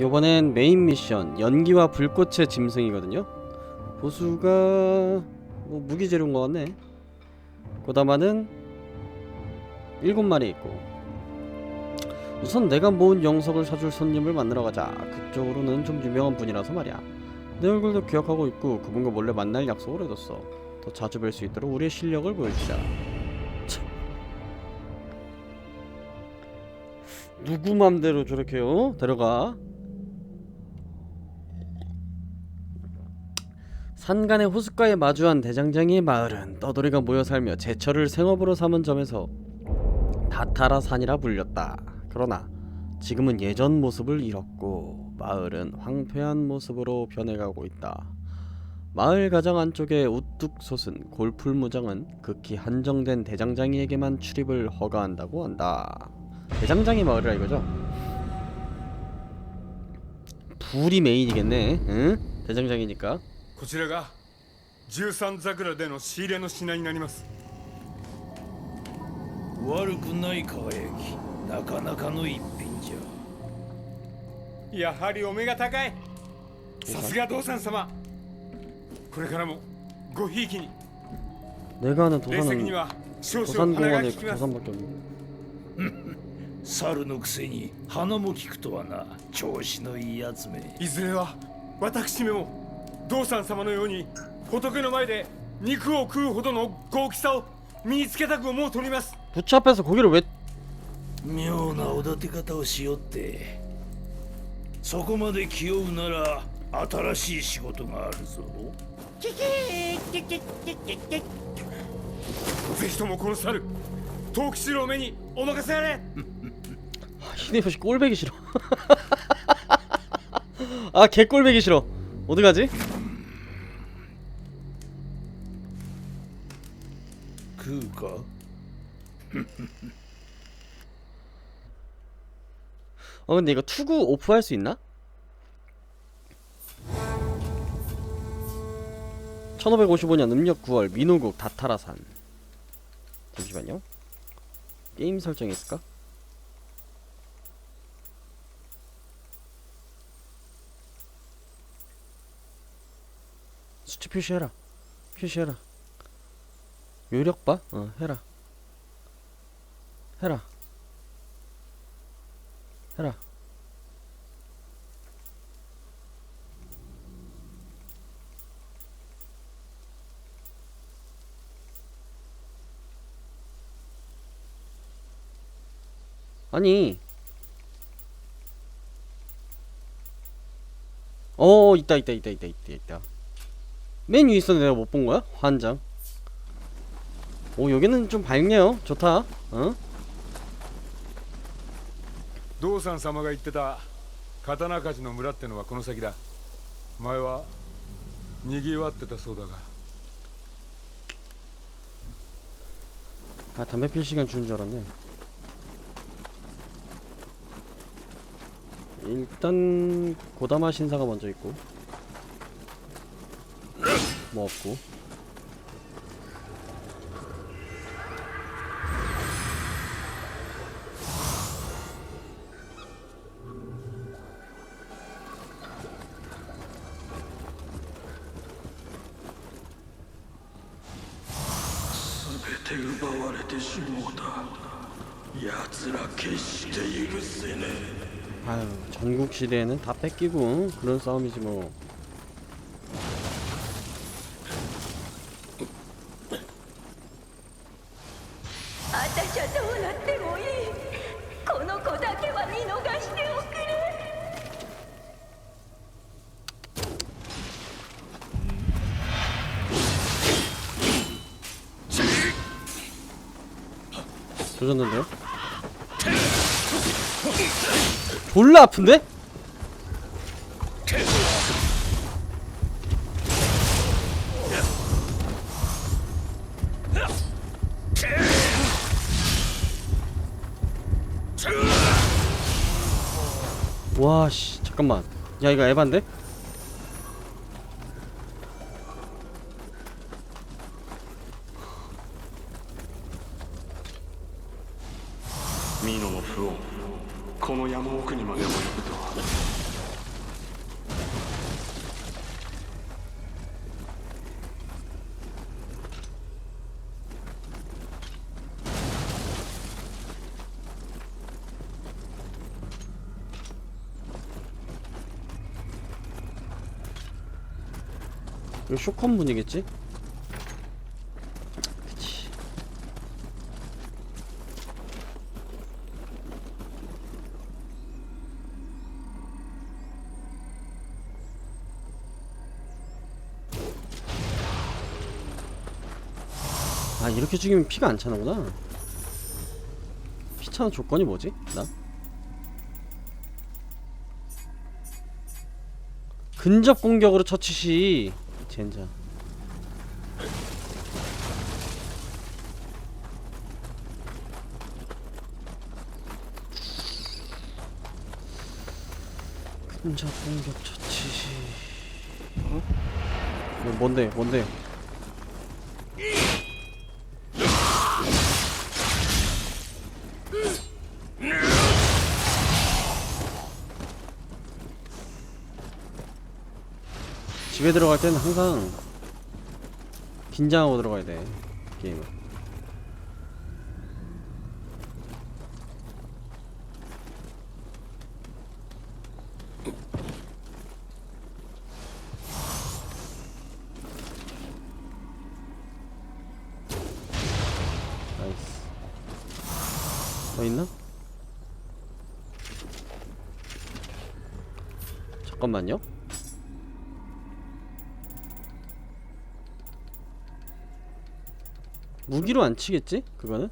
요번엔 메인 미션 연기와 불꽃의 짐승이거든요. 보수가 뭐 무기 재료인 것 같네. 고다마는 7마리 있고. 우선 내가 모은 영석을 사줄 손님을 만나러 가자. 그쪽으로는 좀 유명한 분이라서 말이야. 내 얼굴도 기억하고 있고 그분과 몰래 만날 약속을 해뒀어. 더 자주 뵐 수 있도록 우리의 실력을 보여주자. 참. 누구 맘대로 저렇게요? 데려가 산간의 호숫가에 마주한 대장장이의 마을은 떠돌이가 모여 살며 제철을 생업으로 삼은 점에서 다타라 산이라 불렸다. 그러나 지금은 예전 모습을 잃었고 마을은 황폐한 모습으로 변해가고 있다. 마을 가정 안쪽에 우뚝 솟은 골풀무장은 극히 한정된 대장장이에게만 출입을 허가한다고 한다. 대장장이 마을이라 이거죠? 불이 메인이겠네. 응? 대장장이니까. こちらが十三桜での仕入れの品になります悪くない輝きなかなかの一品じゃやはりお目が高いさすが道産様これからもごひいきに 내가 아는 霊石に 도산은 は少々鼻が 도산공원에 利 그 きます 도산밖에 없네. 猿のくせに鼻も利くとはな調子のいいやつめいずれは私めも 道産様のように仏の前で肉を食うほどの豪気さを身につけたく思うとります 부처 앞에서 고기를 왜 妙なおだて方をしよってそこまで気負うなら新しい仕事があるぞぜひともこの猿藤吉郎目にお任せあれ 히데요시 꼴배기 싫어. 아, 개 꼴배기 싫어. 어디 가지? 어, 근데 이거 투구 오프 할 수 있나? 1555년 음력 9월 민호국 다타라산. 잠시만요. 게임 설정이 있을까? 수치 표시해라. 표시해라. 요력 봐? 어, 해라. 해라. 해라. 아니. 어, 있다, 있다, 있다, 있다, 있다, 있다. 맨 위에 있었는데 내가 못 본 거야? 환장. 오, 여기는 좀 밝네요. 좋다. 어? 道産様が言ってた刀鍛冶の村ってのはこの先だ前はにぎわってたそうだが 아 담배 필 시간 주는 줄 알았네 일단 고다마 신사가 먼저 있고 뭐 없고 시대에는 다 뺏기고 그런 싸움이지 뭐. 졸라 아픈데? 와씨 잠깐만 야 이거 에반데? 쇼컨 분이겠지? 그치 아 이렇게 죽이면 피가 안 차는구나 피 차는 조건이 뭐지? 나? 근접 공격으로 처치시 젠장. 근접 공격 처치시 어? 뭔데 뭔데 집에 들어갈 때는 항상 긴장하고 들어가야 돼 게임을 나이스. 뭐 있나? 잠깐만요 무기로 안 치겠지? 그거는?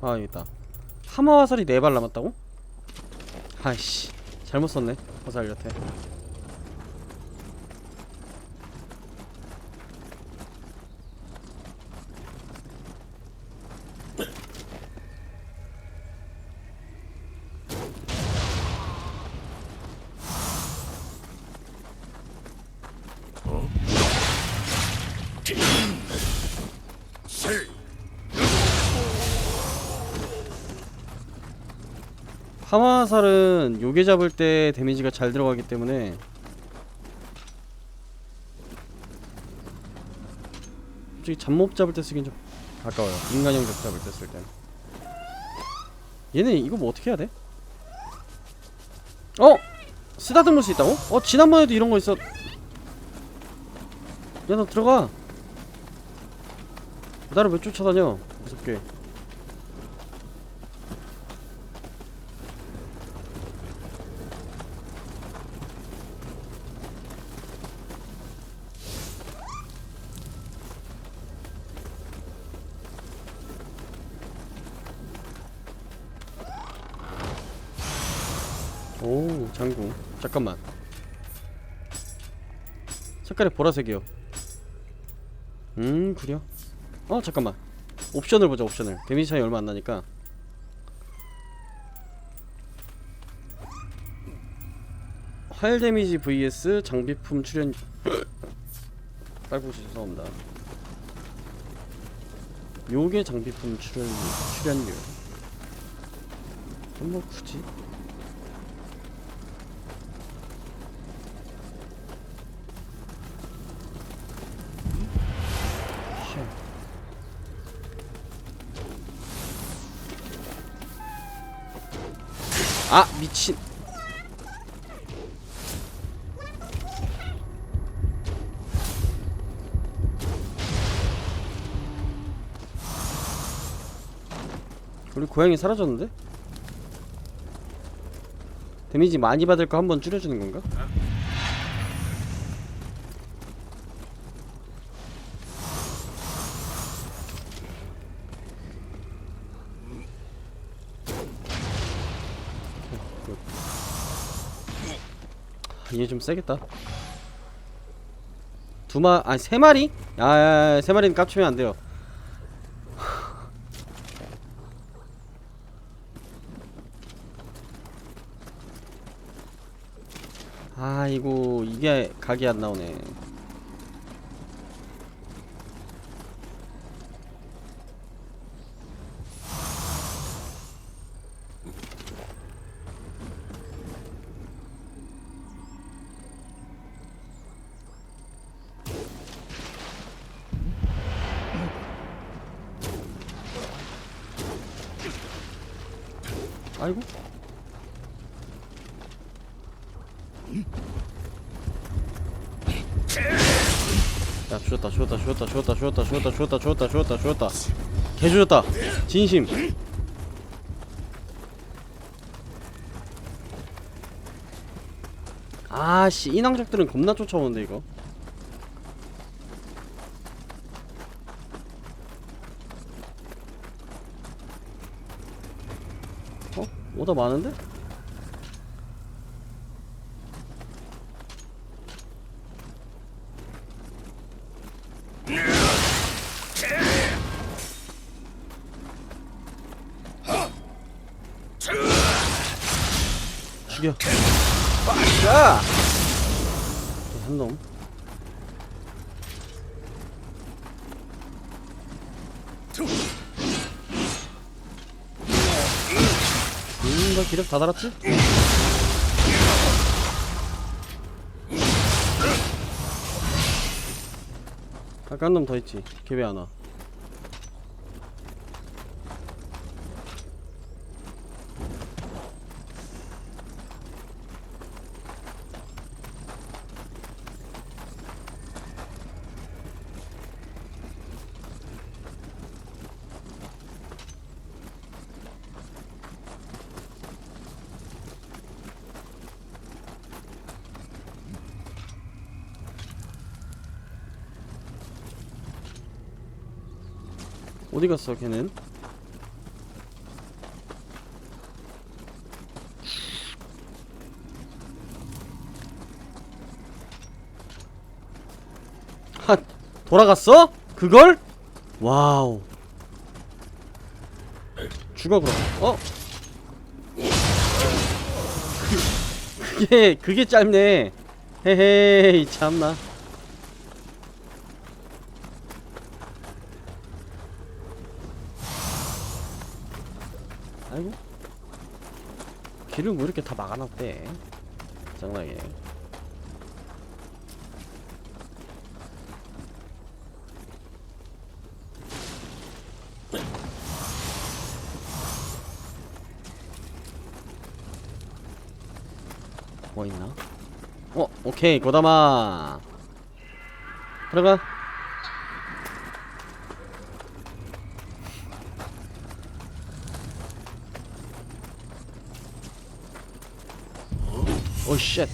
아 여기 있다 하마 화살이 4발 남았다고? 아이씨 잘못 썼네 화살 여태 하마 화살은 요괴 잡을 때 데미지가 잘 들어가기 때문에 솔직히 잡몹 잡을 때 쓰긴 좀 아까워요 인간형적 잡을 때쓸 때는 얘네 이거 뭐 어떻게 해야 돼? 어! 쓰다듬을 수 있다고? 어 지난번에도 이런 거 있어 야 너 들어가. 나를 왜 쫓아다녀? 무섭게. 오 장구 잠깐만. 색깔이 보라색이요 음 그래요? 어 잠깐만. 옵션을 보자 옵션을. 데미지 차이 얼마 안 나니까. 활 데미지 vs 장비품 출연 빨고시 죄송합니다. 요게 장비품 출연 출연료. 그럼 뭐 굳이 아 미친 우리 고양이 사라졌는데? 데미지 많이 받을 거 한 번 줄여주는 건가? 얘 좀 세겠다. 두 마, 아니 세 마리? 아, 세 마리는 깝치면 안 돼요. 아이고 이게 각이 안 나오네. 아이고. 야 죽였다 죽였다 죽였다 죽였다 죽였다 죽였다 죽였다 죽였다 죽였다 죽였다. 개 죽였다. 진심. 아씨 인왕족들은 겁나 쫓아오는데 이거. 오다 많은데? 죽여. 빠져 한놈 기력 다 달았지? 아까 한 놈 더 있지. 걔 왜 안 와? 어디 갔어, 걔는? 하, 돌아갔어? 그걸? 와우. 죽어 그럼. 어? 그- 그게 그게 짧네. 헤헤이 참나. 아이고 길을 왜 이렇게 다 막아놨대? 장난이네. 뭐 있나? 어 오케이 고다마. 들어가 오 쉣.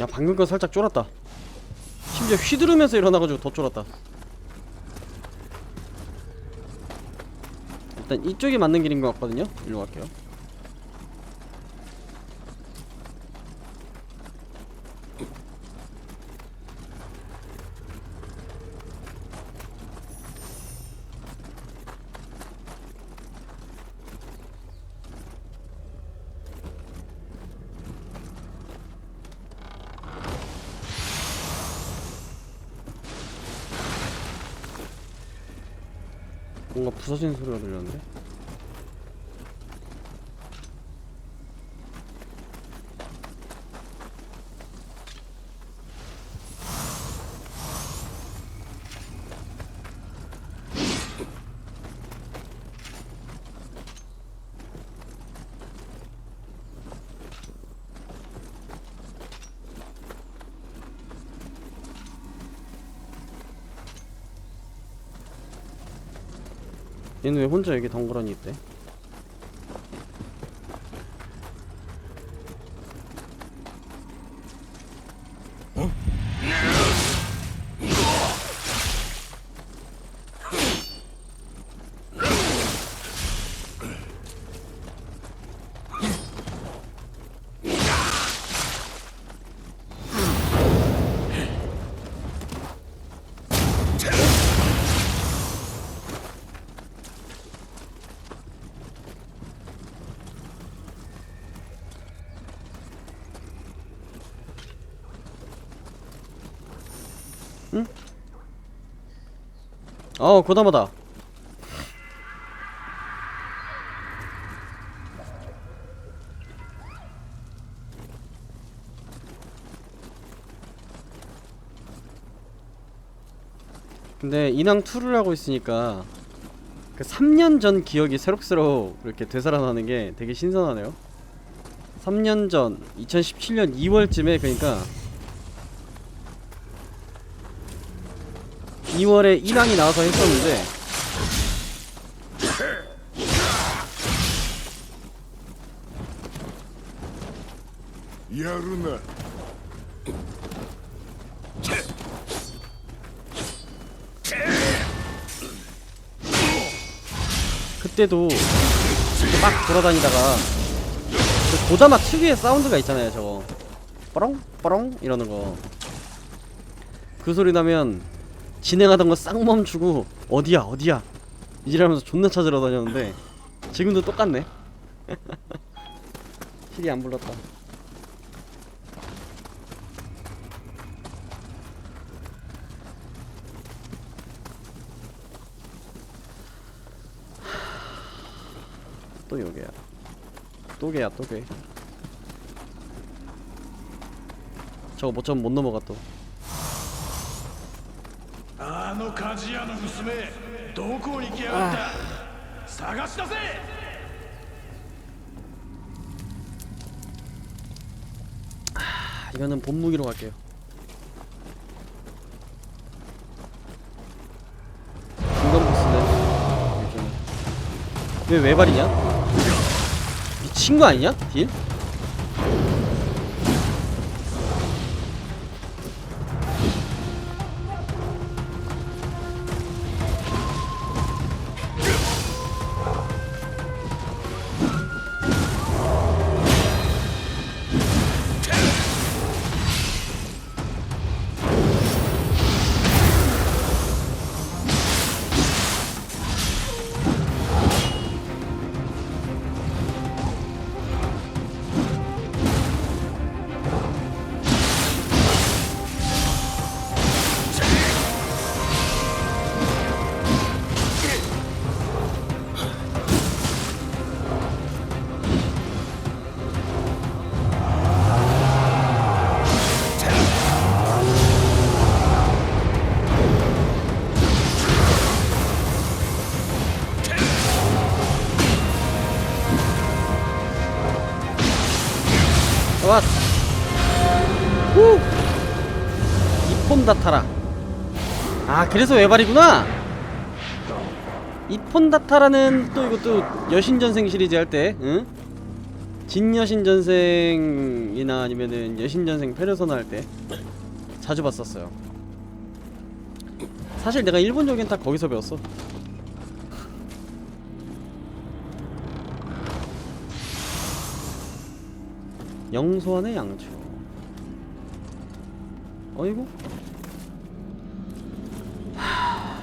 야 방금 거 살짝 쫄았다. 심지어 휘두르면서 일어나가지고 더 쫄았다. 일단 이쪽이 맞는 길인 것 같거든요. 일로 갈게요. 뭔가 부서지는 소리가 들렸는데? 얘는 왜 혼자 여기 덩그러니 있대? 어 고다마다 근데 인왕 2를 하고 있으니까 그 3년 전 기억이 새록새록 이렇게 되살아나는 게 되게 신선하네요. 3년 전 2017년 2월쯤에 그러니까 2월에 인왕이 나와서 했었는데. 야르나. 그때도 막 돌아다니다가 그 고자마 특유의 사운드가 있잖아요 저거. 뻐렁 뻐렁 이러는 거그 소리 나면 진행하던 거 싹 멈추고 어디야 어디야? 이러면서 존나 찾으러 다녔는데 지금도 똑같네. 힐이 안 불렀다. 또 요게야. 또개야 또개 저거 못잡으면 못 넘어가 또. あの鍛冶屋の娘どこに行きやがった探し出せ 아, 이거는 본무기로 갈게요 중간 보스네 일종의 왜 외발이냐? 미친 거 아니냐? 딜? 그래서 외발이구나. 이 폰다타라는 또 이것도 여신전생 시리즈 할 때 응? 진여신전생이나 아니면은 여신전생 페르소나 할 때 자주 봤었어요. 사실 내가 일본 요겐 다 거기서 배웠어. 영소환의 양초. 어이구 하,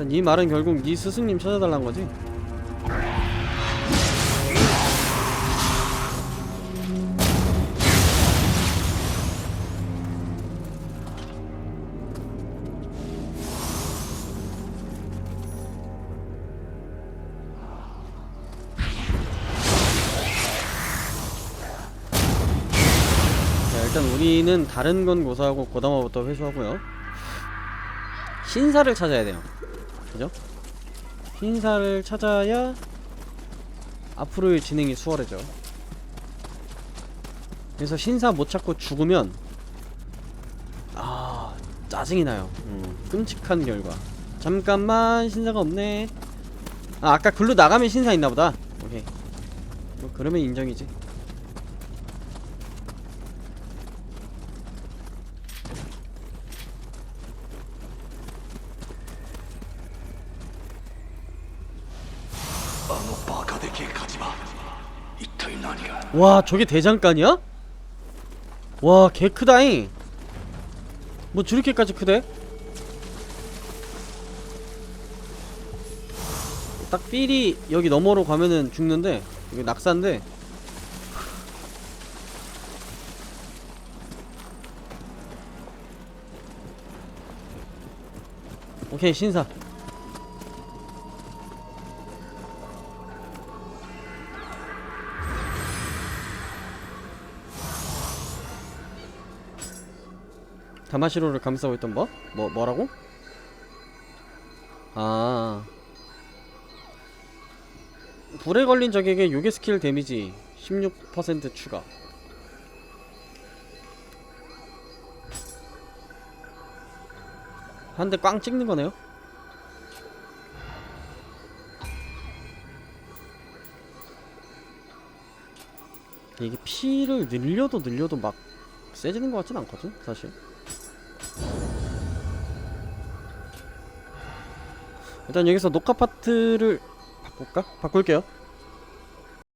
일단 네 말은 결국 네 스승님 찾아달란 거지? 자 일단 우리는 다른 건 고사하고 고다마부터 회수하고요 신사를 찾아야 돼요 그죠? 신사를 찾아야 앞으로의 진행이 수월해져. 그래서 신사 못 찾고 죽으면 아 짜증이 나요. 음, 끔찍한 결과. 잠깐만 신사가 없네. 아 아까 글로 나가면 신사 있나보다. 오케이. 뭐 그러면 인정이지 와 저게 대장간이야? 와 개 크다잉. 뭐 저렇게까지 크대? 딱 삘이 여기 너머로 가면은 죽는데 이게 낙사인데. 오케이 신사 다마시로를 감싸고 있던 뭐? 뭐 뭐라고? 아 불에 걸린 적에게 요괴 스킬 데미지 16% 추가 한 대 꽝 찍는 거네요 이게 피를 늘려도 늘려도 막 세지는 것 같진 않거든 사실 일단 여기서 녹화 파트를 바꿀까? 바꿀게요